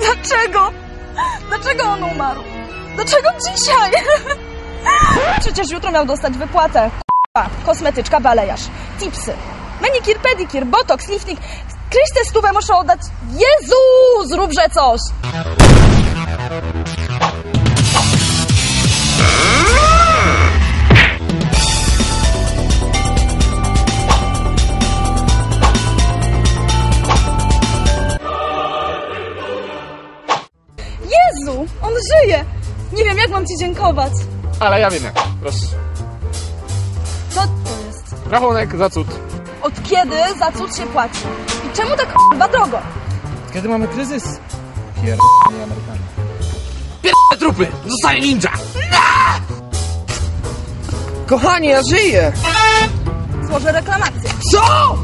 Dlaczego? Dlaczego on umarł? Dlaczego dzisiaj? Przecież jutro miał dostać wypłatę. K***a, kosmetyczka, balejarz, tipsy, manikir, pedikir, botoks, lifting. Kryś tę stówę muszę oddać. Jezu, zróbże coś! Jezu, on żyje! Nie wiem, jak mam ci dziękować. Ale ja wiem jak. Proszę. Co to jest? Rachunek za cud. Od kiedy za cud się płaci? I czemu tak k***wa drogo? Kiedy mamy kryzys? Pierdolenie Amerykanie. Pierdolę trupy! Zostaje ninja! Kochanie, ja żyję! Złożę reklamację. Co?